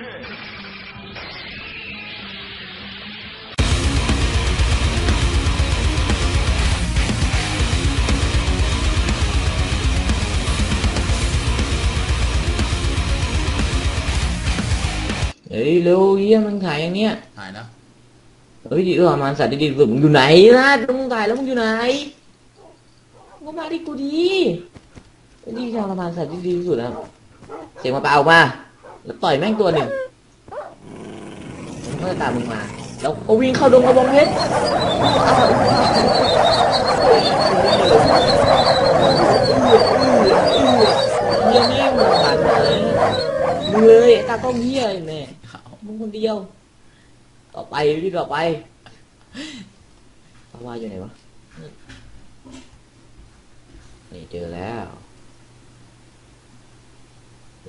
เฮ้ยเร็วเยี่ยมันถ่ายอย่างเนี้ยถ่ายแล้วเฮ้ยดีเออมันสัตว์ดีๆสุดมึงอยู่ไหนนะมึงถ่ายแล้วมึงอยู่ไหนมึงก็มาดิกูดีไอ้นี่ชาวละมานสัตว์ที่ดีที่สุดแล้วเสียงมาเปล่าออกมา แล้วต่อยแม่งตัวหนึ่งมันก็จะตามมึงมา แล้วก็วิ่งเข้าดงกระบองเพชรเฮียแม่มึงผ่านมาเลยมึงเลยไอ้ตากล้องเฮียไอ้แม่มึงคนเดียว ต่อไปพี่ต่อไปปาวาอยู่ไหนวะนี่เจอแล้ว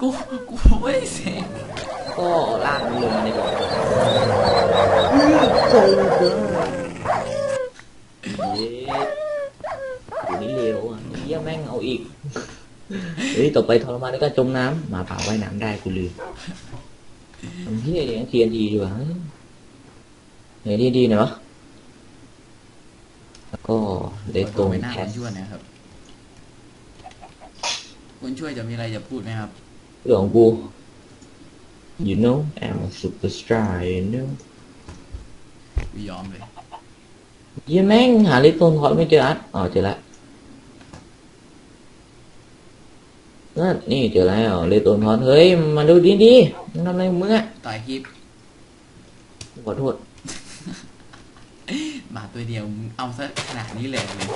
กูกูไม่ได้เสกก็ลากมันลงมาในบ่อโจเกินเย้อยู่นี่เร็วอะเยี่ยแม่งเอาอีกเฮ้ยต่อไปทรมานในการจมน้ำหมาป่าว่ายน้ำได้กูลืมทำเฮียอย่างทีนทีดีกว่าเฮ้ยไหนดีดีหน่อยวะแล้วก็เลตรงไปหน้าแคคนสช่วยนะครับคนช่วยจะมีอะไรจะพูดไหมครับ เรื่องของกู you know I'm a superstar you know กูยอมเลยเยี่ยแม่งหาลิตรโซนทอดไม่เจออัดอ๋อเจอแล้วนั่นนี่เจอแล้วลิตรโซนทอดเฮ้ยมาดูดีดีๆมึงทำอะไรของมึงอะต่อยคลิปขอโทษหมาตัวเดียวมึงเอาซะขนาดนี้เลยเลย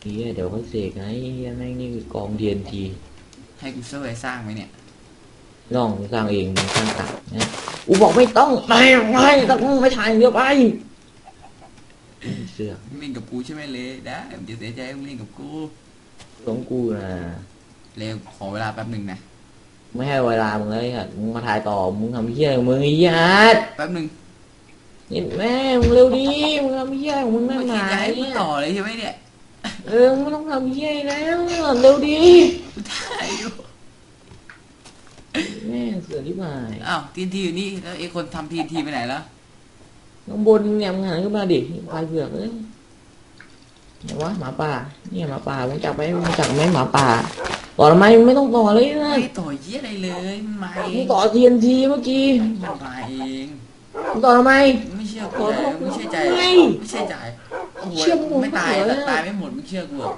เฮียเดี๋ยวเขาเสกไงเฮียแม่งนี่คือกองเทียนทีให้กูช่วยสร้างไหมเนี่ย ลองสร้างเองมึงสร้างตัดนะอูบอกไม่ต้องไม่ไม่ต้องมึงไม่ถ่ายอย่างเดียวไปเสือกมึงเล่นกับกูใช่ไหมเลยได้มึงจะเสียใจมึงเล่นกับกูของกูนะเร็วขอเวลาแป๊บหนึ่งนะไม่ให้เวลามึงเลยอะมึงมาถ่ายต่อมึงทำเฮียอะไรของมึงไอ้เหี้ยอัดแป๊บหนึ่งนี่แม่มึงเร็วดิมึงทำเฮี้ยของมึงเมื่นั่อนหกี้นาจะให้กูเนี่ยต่อเลยใช่ไหมเนี่ยเออมึงไม่ต้องทำเฮี้ยแล้วเร็วดิกูถ่ายอยู่ แม่เสือที่หมายอ้าวทีนทีอยู่นี่แล้วไอ้คนทำทีนทีไปไหนแล้วข้างบนเนี่ยมึงหันขึ้นมาดิพายเผือกเอ้ยไหนวะหมาป่า เนี่ยหมาป่ามึงจับไปมึงจับไหมหมาป่าต่อทำไมมึงไม่ต้องต่อเลยนะไม่ต่อเยี่ยอะไรเลยมันมาเอมึงงต่อทีนทีเมื่อกี้มันมาเองมึงต่อทำไมไม่เชื่อกูเลยไม่เชื่อใจไม่ไม่เชื่อใจโอ้โหเชื่อมึงไม่ตายเหรอตายไม่หมดมึงเชื่อกูเหรอ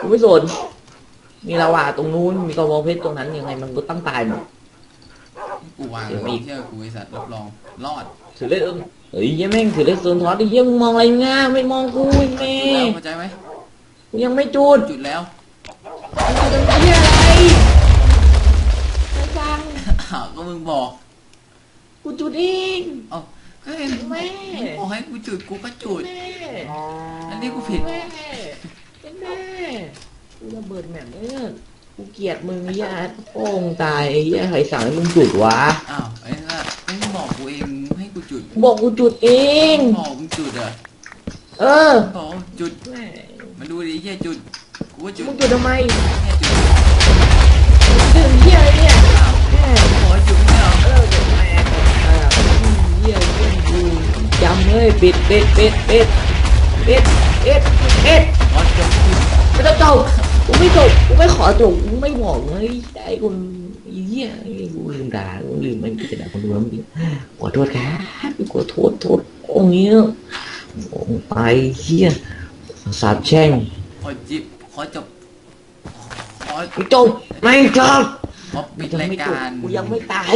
กูไม่สน มีลาวาตรงนู้นมีกระบองเพชรตรงนั้นยังไงมันก็ตั้งตายหมด กูวางเดี๋ยวมีไม่เชื่อกูไอ้สัตว์รับรองรอดถือเล่นเฮ้ยเหี้ยังแม่งถือเล่นโซนทอสดิเหี้ยังมึงมองอะไรง่าไม่มองกูไอ้แม่จุดแล้วเข้าใจไหมกูยังไม่จุดจุดแล้วมึงจะเป็นเหี้ยอะไรไม่ฟังอ้าวก็มึงบอกกูจุดเองเอ้าก็เห็นแม่มึงบอกให้กูจุดกูก็จุด แม่อันนี้กูผิด แม่เป็นแม่ กูระเบิดแหม่มเนี่ยกูเกลียดมึงไอ้ยาโป้งตายไอ้ยาใครสั่งให้มึงจุดวะอ้าวไอ้สัตว์ไม่งบอกกูเองให้กูจุดบอกกูจุดเองมึงบอกมึงจุดเหรอะเออบอกว่าจุดแม่มาดูดิเฮียจุดกูก็จุดมึงจุดทำไมเฮียจุดจุดเหี้ยอะไรเนี่ยอ้าวแม่ขอจุดไม่เอาเออเดี๋ยวแม่อ่าเหี้ยเหี้ยกูจำเลยปิดปิดปิดปิดปิดปิดปิดขอจุดจุดไม่ต้องจบกู ไม่จบกูไม่ขอจบกูไม่บอกเลยไอ้คนเหี้ยไอ้กูลืมด่ากูลืมไม่จะด่าคนดูแล้วเมื่อกี้ขอโทษครับขอโทษโทษองค์นี้องไปเหี้ยสาบแช่งขอจิบขอจบขอไม่จบไม่จบขอปิดรายการกูยังไม่ตาย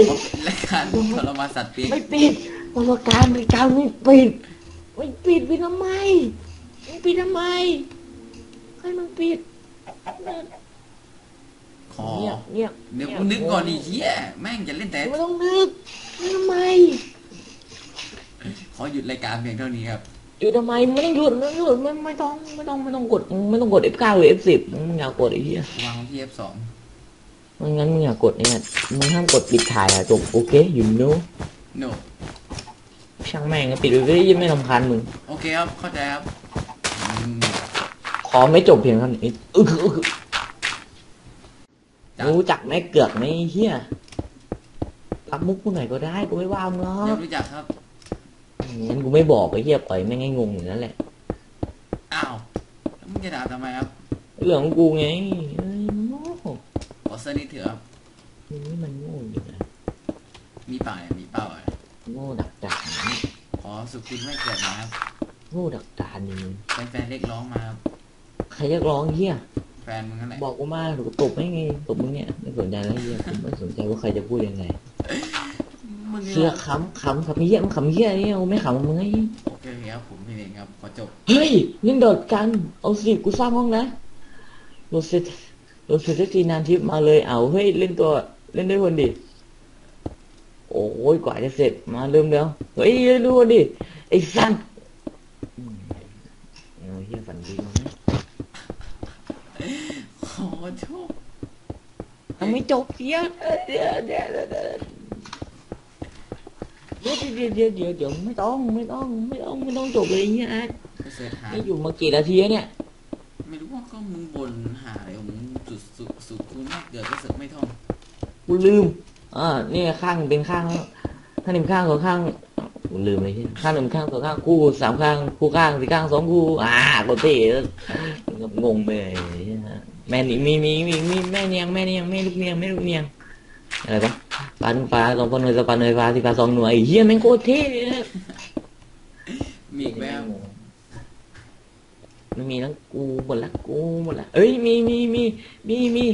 รายการทรมานสัตว์ปีกไม่ปิดกรรมการไม่การไม่ปิดไม่ปิดปิดทำไมไม่ปิดทำไมให้มันปิด ขออเงียบเงียบเดี๋ยวกูนึกก่อนดิเฮียแม่งจะเล่นแต่ไม่ต้องนึกทำไมขอหยุดรายการเพียงเท่านี้ครับอยู่ทำไมไม่ต้องหยุดไม่ต้องหยุดไม่ไม่ต้องไม่ต้องไม่ต้องกดไม่ต้องกด F9 หรือ F10 มึงอย่ากดไอ้เหี้ยวางที่ F2 ไม่งั้นมึงอย่ากดเนี่ยมึงห้ามกดปิดถ่ายอะจบโอเคอยู่โน้โนช่างแม่งก็ปิดไปเลยยังไม่รำคาญมึง โอเคครับ เข้าใจครับอืม ขอไม่จบเพียงเท่านี้อึกอึกจ้ะรู้จักไหมเกือกไหมไอ้เฮียรับมุกกูหน่อยก็ได้กูไม่ว่ามึงหรอเดี๋ยกวรู้จักครับงั้นกูไม่บอกไอ้เฮียปล่อยแม่งให้งงอย่างนั้นแหละ อ้าวแล้วมึงจะด่าทำไมครับเรื่องของกูไงเอ้ยมันโง่ขอเสนิทเถอะครับมึงนี่มันโง่อยู่นะมีเปล่าเนี่ยมีเปล่าอะโง่ดักดานขอสุขุนไม่เกิดมาครับโง่ดักดานนี่มึงแฟนๆเรียกร้องมาครับใค รจะร้องเฮียแฟนมึงนั่นแหละบอกกูมาถูกตบไม่ไงตบมึงเนี่ยไม่สนใจแล้วเฮียผมไม่สนใจว่าใครจะพูดยังไงมึงนี่เสื้อขำขำขำเฮียมันขำเฮียเนี่ยกูไม่ขำมึงไงโอเคครับผมพี่เองครับขอจบเฮ้ยเล่นโดดกันเอาสิกูสร้างห้องนะโรเซตโรเซตจีนานทิพย์มาเลยเอาเฮ้ยเล่นตัวเล่นด้วยคนดิโอ้ยกว่าจะเสร็จมาเริ่มแล้วเฮ้ยเล่นด้วยคนดิไอ้สันอืมเอาเฮียฝันดีมั้ง ขอจบยังไม่จบเสียเดี๋ยวเดี๋ยวเดี๋ยวเดี๋ยวเดี๋ยวเดี๋ยวเดี๋ยวเดี๋ยวเดี๋ยวไม่ต้องไม่ต้องไม่ต้องไม่ต้องจบเลยเนี่ยอาร์ตไปเสิร์ชหานี่อยู่มากี่นาทีแล้วเนี่ย ไม่รู้ว่าก็มึงบ่นหาอะไรของมึงสุดสุดสุดคุณมากเกิดก็เสึกไม่ท่องกูลืมอ่านี่ข้างเป็นข้างข้างหนึ่งข้างสองข้างกูลืมเลยที่ข้างหนึ่งข้างสองข้างคู่สามข้างคู่ข้างสี่ข้างสองคู่อ่ากดเตะ งงไปเลยแม่นี่มีมีมีมีแม่เนียงแม่เนียงแม่ลูกเนียงแม่ลูกเนียงอะไรปะปลาหนึ่งปลาสองปลาหน่วยสองปลาหน่วยปลาสี่ปลาสองหน่วยเฮียแม่งโคตรเท่มีอีกแล้วไม่มีแล้วกูหมดละกูหมดละเอ้ยมีมีมีมีมี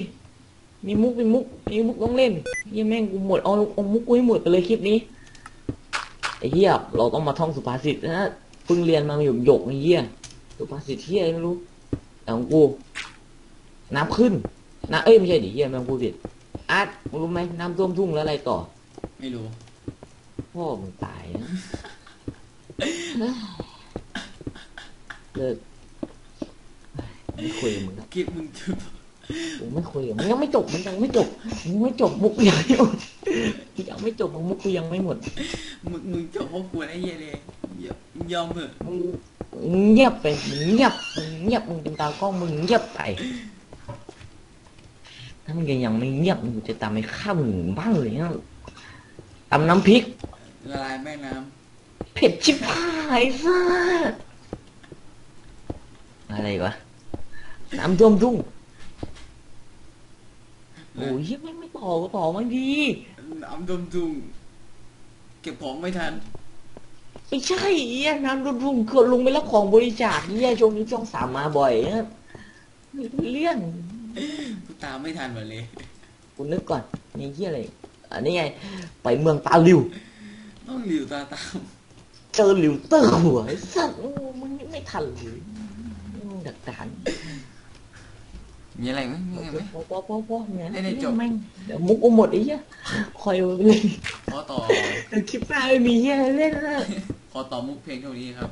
มีมุกมีมุกมีมุกต้องเล่นเฮียแม่งกูหมดเอาเอามุกกูให้หมดไปเลยคลิปนี้ไอ้เฮียเราต้องมาท่องสุภาษิตนะเพิ่งเรียนมาหยกหยกไอ้เฮียสุภาษิตเฮียไม่รู้ ของกูน้ำขึ้นน้ำเอ้ยไม่ใช่ดิเฮียแม่งพูดผิดอาร์ตมึงรู้ไหมน้ำท่วมทุ่งแล้วอะไรต่อ ไม่รู้พ่อมึงตายนะเลิกไม่คุยกับมึงแล้วคลิปมึงจุดกูไม่คุยกับมึงยังไม่จบมันยังไม่จบมึงไม่จบมุกกูยังไม่หมดกูยังไม่จบมุกกูยังไม่หมดมึงมึงจบเพราะกูไอ้เหี้ยเลยยอมยอมเถอะมึงมึง เงียบไปมึงเงียบมึงเงียบมึงเป็นตากล้องมึงเงียบไป ถ้ามึงยังไม่เงียบมึงจะตามไปฆ่ามึงบ้างเลยนะตำน้ำพริกละลายแม่น้เผ็ดชิบหายซ่าอะไรวะน้ำท่วมทุ่งำโอ้ยไม่ไม่ต่อก็ต่อมาดีน้ำดมจุงเก็บของไม่ทัน ไม่ใช่เอี้ยน้ำท่วมทุ่งคือลงไปรับของบริจาคเนี่ยช่วงนี้ช่องสามมาบ่อยนะไม่รู้เรื่องกูตามไม่ทันหมดเลยกูนึกก่อนนี่เฮียอะไรอันนี้ไง ไปเมืองตาหลิวต้องหลิวตาตามเจอหลิวเตอร์หัวไอ้สัตว์โอ้มึงไม่ทันเลยมึงดักดานมีอะไรไหมมีอะไรไหมพอพอพอพอเนี่ยให้ได้จบแม่งเดี๋ยวมุกกูหมดไอ้เหี้ยคอยเอาไปเล่นขอต่อแต่คลิปหน้าไม่มีเหี้ยอะไรเล่นแล้วข อต่อมุกเพลงเท่านี้ครับ